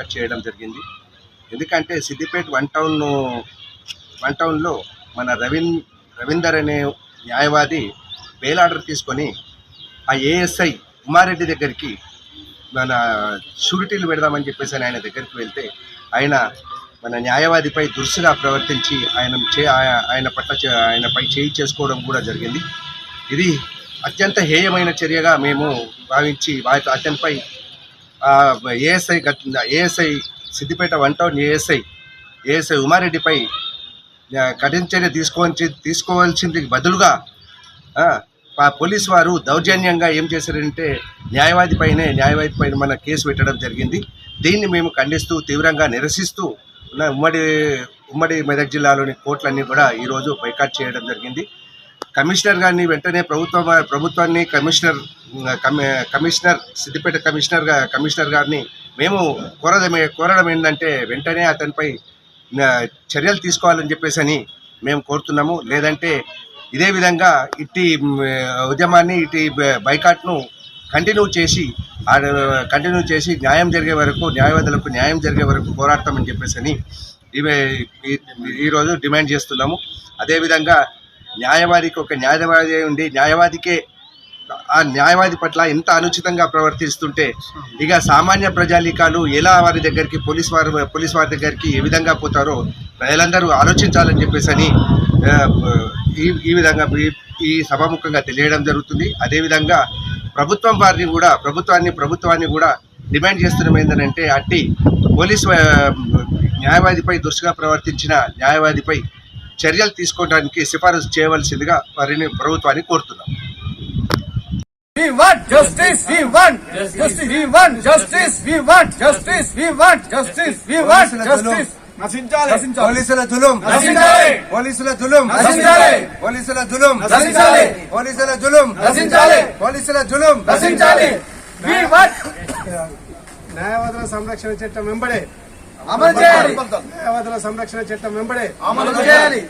Cut చేయడం జరిగింది. ఎందుకంటే సిద్దిపేట వన్ టౌన్ వన్ టౌన్లో మన రవీన్ రవీందర్ అనే న్యాయవాది బెయిల్ ఆర్డర్ తీసుకొని ఆ ఏఎస్ఐ ఉమారెడ్డి దగ్గరికి మన షూరిటీలు పెడదామని చెప్పేసి ఆయన దగ్గరికి వెళ్తే ఆయన మన న్యాయవాదిపై దురుసుగా ప్రవర్తించి ఆయన చే ఆయన పట్ల చే- ఆయనపై చేయి చేసుకోవడం కూడా జరిగింది. ఇది అత్యంత హేయమైన చర్యగా మేము భావించి వారి అతనిపై ASI ASI Siddipet one town ASI ASI ఉమారెడ్డిపై కఠిన చర్య తీసుకోవాల్సి తీసుకోవాల్సింది బదులుగా పోలీస్ వారు దౌర్జన్యంగా ఏం చేశారంటే న్యాయవాది పైనే న్యాయవాది పైన మన కేసు పెట్టడం జరిగింది. దీన్ని మేము ఖండిస్తూ తీవ్రంగా నిరసిస్తూ ఉన్న ఉమ్మడి ఉమ్మడి మెదక్ జిల్లాలోని కోర్టులన్నీ కూడా ఈరోజు బైకాట్ చేయడం జరిగింది. కమిషనర్ గారిని వెంటనే ప్రభుత్వం ప్రభుత్వాన్ని కమిషనర్ కమి- కమిషనర్ సిద్దిపేట కమిషనర్ కమిషనర్ గారిని మేము కోరడమే కోరడం ఏంటంటే వెంటనే అతనిపై చర్యలు తీసుకోవాలని చెప్పేసి అని మేము కోరుతున్నాము. లేదంటే ఇదే విధంగా ఇట్టి ఉద్యమాన్ని ఇటు బైకాట్ను కంటిన్యూ చేసి కంటిన్యూ చేసి న్యాయం జరిగే వరకు న్యాయవాదులకు న్యాయం జరిగే వరకు పోరాడతామని చెప్పేసి అని ఇవే ఈ- ఈరోజు డిమాండ్ చేస్తున్నాము. అదేవిధంగా న్యాయవాదికి ఒక న్యాయవాది ఉండి న్యాయవాదికే ఆ న్యాయవాది పట్ల ఇంత అనుచితంగా ప్రవర్తిస్తుంటే ఇక సామాన్య ప్రజాలీకాలు ఎలా వారి దగ్గరికి పోలీస్ వారి పోలీస్ వారి దగ్గరికి ఏ విధంగా పోతారో ప్రజలందరూ ఆలోచించాలని చెప్పేసి అని ఈ ఈ విధంగా ఈ- సభాముఖంగా తెలియడం జరుగుతుంది. అదేవిధంగా ప్రభుత్వం వారిని కూడా ప్రభుత్వాన్ని ప్రభుత్వాన్ని కూడా డిమాండ్ చేస్తున్నాం ఏంటంటే అట్టి పోలీస్ న్యాయవాదిపై దురుసుగా ప్రవర్తించిన న్యాయవాదిపై చర్యలు తీసుకోవడానికి సిఫారసు చేయవలసిందిగా వారిని ప్రభుత్వాన్ని కోరుతున్నాం We want justice. We want justice. We want justice. We want justice. We want justice. We want justice. నశించాలి పోలీసుల దులుం నశించాలి పోలీసుల దులుం నశించాలి పోలీసుల దులుం నశించాలి పోలీసుల దులుం నశించాలి పోలీసుల దులుం నశించాలి We want న్యాయవాదుల సంరక్షణ చట్టం వెంబడే అమలు చేయాలి. న్యాయవాదుల సంరక్షణ చట్టం వెంబడే. అమలు చేయాలి.